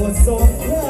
หดสงคราม